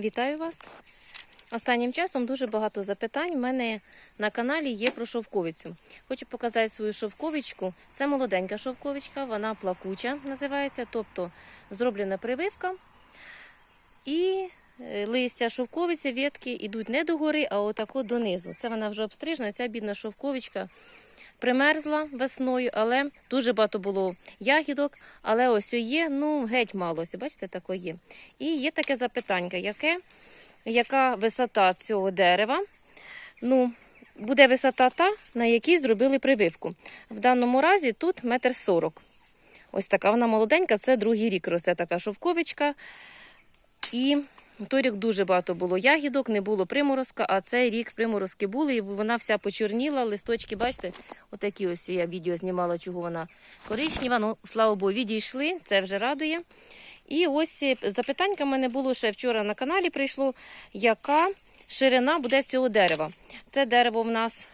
Вітаю вас! Останнім часом дуже багато запитань. У мене на каналі є про шовковицю. Хочу показати свою шовковичку. Це молоденька шовковичка, вона плакуча називається, тобто зроблена прививка. І е, листя шовковиці, ветки йдуть не до гори, а отако донизу. Це вона вже обстрижена, ця бідна шовковичка примерзла весною, але дуже багато було ягідок, але ось є, ну, геть мало. Ось, бачите, таке є. І є таке запитання, яке, яка висота цього дерева? Ну, буде висота та, на якій зробили прививку. В даному разі тут метр сорок. Ось така вона молоденька, це другий рік росте така шовковичка. І той рік дуже багато було ягідок, не було приморозка, а цей рік приморозки були, і вона вся почорніла, листочки, бачите, отакі ось я відео знімала, чого вона коричнева. Ну, слава Богу, відійшли, це вже радує. І ось е, запитанька в мене було ще вчора на каналі прийшло, яка ширина буде цього дерева. Це дерево в нас